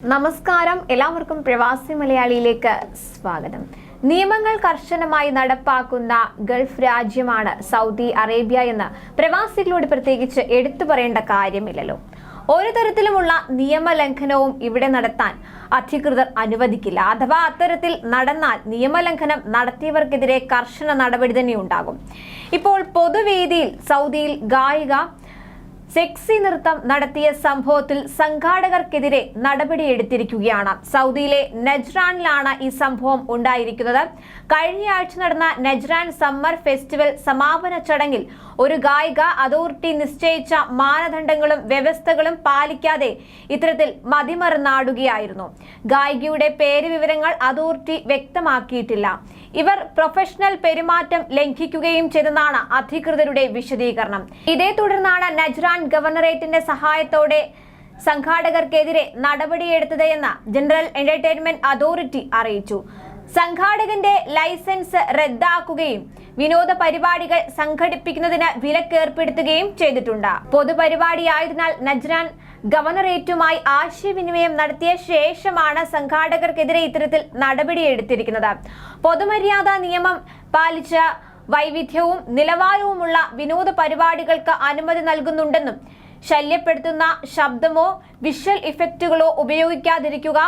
നമസ്കാരം. എല്ലാവർക്കും പ്രവാസി മലയാളിയിലേക്ക് സ്വാഗതം. നിയമങ്ങൾ കർശനമായി നടപ്പാക്കുന്ന ഗൾഫ് രാജ്യമാണ് സൗദി അറേബ്യ എന്ന് പ്രവാസികളോട് പ്രത്യേകിച്ച് എടുത്തു പറയേണ്ട കാര്യമില്ലല്ലോ. ഒരു തരത്തിലുമുള്ള നിയമലംഘനവും ഇവിടെ നടത്താൻ അധികൃതർ അനുവദിക്കില്ല. അഥവാ അത്തരത്തിൽ നടന്നാൽ നിയമലംഘനം നടത്തിയവർക്കെതിരെ കർശന നടപടി തന്നെ ഉണ്ടാകും ഇപ്പോൾ പൊതുവേദിയിൽ സൗദിയിൽ ഗായിക സെക്സി നൃത്തം നടത്തിയ സംഭവത്തിൽ സംഘാടകർക്കെതിരെ നടപടിയെടുത്തിരിക്കുകയാണ്. സൗദിയിലെ നജ്റാനിലാണ് ഈ സംഭവം ഉണ്ടായിരിക്കുന്നത്. കഴിഞ്ഞയാഴ്ച നടന്ന നജ്റാൻ സമ്മർ ഫെസ്റ്റിവൽ സമാപന ചടങ്ങിൽ ഒരു ഗായിക അതോറിറ്റി നിശ്ചയിച്ച മാനദണ്ഡങ്ങളും വ്യവസ്ഥകളും പാലിക്കാതെ ഇത്തരത്തിൽ മതിമറന്നാടുകയായിരുന്നു. ഗായികയുടെ പേര് വിവരങ്ങൾ അതോറിറ്റി വ്യക്തമാക്കിയിട്ടില്ല. ഇവർ പ്രൊഫഷണൽ പെരുമാറ്റം ലംഘിക്കുകയും ചെയ്തെന്നാണ് അധികൃതരുടെ വിശദീകരണം. ഇതേ തുടർന്നാണ് നജ്റാൻ ഗവർണറേറ്റിന്റെ സഹായത്തോടെ സംഘാടകർക്കെതിരെ നടപടിയെടുത്തത് എന്ന് ജനറൽ എന്റർടൈൻമെന്റ് അതോറിറ്റി അറിയിച്ചു. സംഘാടകന്റെ ലൈസൻസ് റദ്ദാക്കുകയും വിനോദ പരിപാടികൾ സംഘടിപ്പിക്കുന്നതിന് വിലക്കേർപ്പെടുത്തുകയും ചെയ്തിട്ടുണ്ട്. പൊതുപരിപാടിയായതിനാൽ നജ്രാൻ ഗവർണറേറ്റുമായി ആശയവിനിമയം നടത്തിയ ശേഷമാണ് സംഘാടകർക്കെതിരെ ഇത്തരത്തിൽ നടപടിയെടുത്തിരിക്കുന്നത്. പൊതുമര്യാദാ നിയമം പാലിച്ച വൈവിധ്യവും നിലവാരവുമുള്ള വിനോദ പരിപാടികൾക്ക് അനുമതി നൽകുന്നുണ്ടെന്നും ശല്യപ്പെടുത്തുന്ന ശബ്ദമോ വിഷ്വൽ ഇഫക്റ്റുകളോ ഉപയോഗിക്കാതിരിക്കുക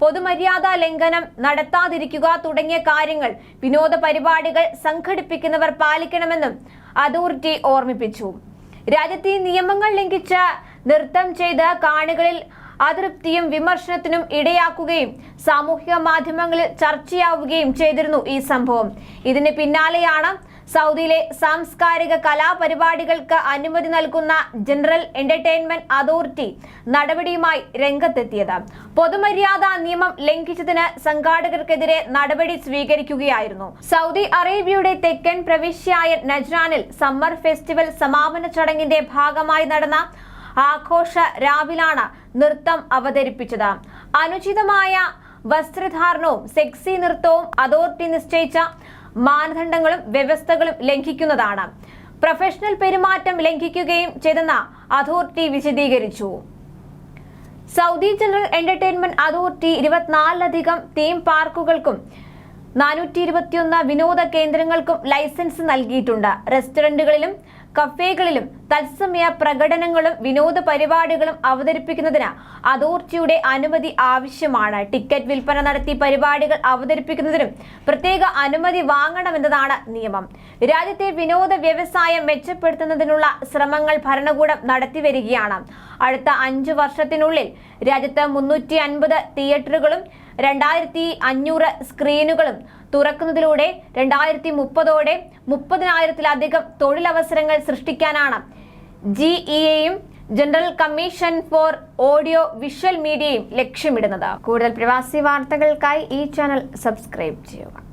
പൊതുമര്യാദ ലംഘനം നടത്താതിരിക്കുക തുടങ്ങിയ കാര്യങ്ങൾ വിനോദ പരിപാടികൾ സംഘടിപ്പിക്കുന്നവർ പാലിക്കണമെന്നും അതോറിറ്റി ഓർമ്മിപ്പിച്ചു. രാജ്യത്തെ നിയമങ്ങൾ ലംഘിച്ച് നൃത്തം ചെയ്ത് കാണികളിൽ അതൃപ്തിയും വിമർശനത്തിനും ഇടയാക്കുകയും സാമൂഹിക മാധ്യമങ്ങളിൽ ചർച്ചയാവുകയും ചെയ്തിരുന്നു ഈ സംഭവം. ഇതിന് പിന്നാലെയാണ് സൗദിയിലെ സാംസ്കാരിക കലാപരിപാടികൾക്ക് അനുമതി നൽകുന്ന ജനറൽ എന്റർടൈൻമെന്റ് അതോറിറ്റി നടപടിയുമായി രംഗത്തെത്തിയത്. പൊതുമര്യാദ നിയമം ലംഘിച്ചതിന് സംഘാടകർക്കെതിരെ നടപടി സ്വീകരിക്കുകയായിരുന്നു. സൗദി അറേബ്യയുടെ തെക്കൻ പ്രവിശ്യയായ നജ്റാനിൽ സമ്മർ ഫെസ്റ്റിവൽ സമാപന ചടങ്ങിന്റെ ഭാഗമായി നടന്ന ആഘോഷ രാവിലാണ് നൃത്തം അവതരിപ്പിച്ചത്. അനുചിതമായ വസ്ത്രധാരണവും സെക്സി നൃത്തവും അതോറിറ്റി നിശ്ചയിച്ച മാനദണ്ഡങ്ങളും വ്യവസ്ഥകളും ലംഘിക്കുന്നതാണ്. പ്രൊഫഷണൽ പെരുമാറ്റം ലംഘിക്കുകയും ചെയ്തെന്ന് അതോറിറ്റി വിശദീകരിച്ചു. സൗദി ജനറൽ എന്റർടൈൻമെന്റ് അതോറിറ്റി ഇരുപത്തിനാലിലധികം തീം പാർക്കുകൾക്കും നാനൂറ്റി ഇരുപത്തിയൊന്ന് വിനോദ കേന്ദ്രങ്ങൾക്കും ലൈസൻസ് നൽകിയിട്ടുണ്ട്. റെസ്റ്റോറന്റുകളിലും കഫേകളിലും തത്സമയ പ്രകടനങ്ങളും വിനോദ പരിപാടികളും അവതരിപ്പിക്കുന്നതിന് അതോറിറ്റിയുടെ അനുമതി ആവശ്യമാണ്. ടിക്കറ്റ് വിൽപ്പന നടത്തി പരിപാടികൾ അവതരിപ്പിക്കുന്നതിനും പ്രത്യേക അനുമതി വാങ്ങണമെന്നതാണ് നിയമം. രാജ്യത്തെ വിനോദ വ്യവസായം മെച്ചപ്പെടുത്തുന്നതിനുള്ള ശ്രമങ്ങൾ ഭരണകൂടം നടത്തിവരികയാണ്. അടുത്ത അഞ്ചു വർഷത്തിനുള്ളിൽ രാജ്യത്ത് മുന്നൂറ്റി അൻപത് തിയേറ്ററുകളും രണ്ടായിരത്തി അഞ്ഞൂറ് സ്ക്രീനുകളും തുറക്കുന്നതിലൂടെ രണ്ടായിരത്തി മുപ്പതോടെ മുപ്പതിനായിരത്തിലധികം തൊഴിലവസരങ്ങൾ സൃഷ്ടിക്കാനാണ് G ഇയെയും General Commission for Audio Visual മീഡിയയും ലക്ഷ്യമിടുന്നത്. കൂടുതൽ പ്രവാസി വാർത്തകൾക്കായി ഈ ചാനൽ സബ്സ്ക്രൈബ് ചെയ്യുക.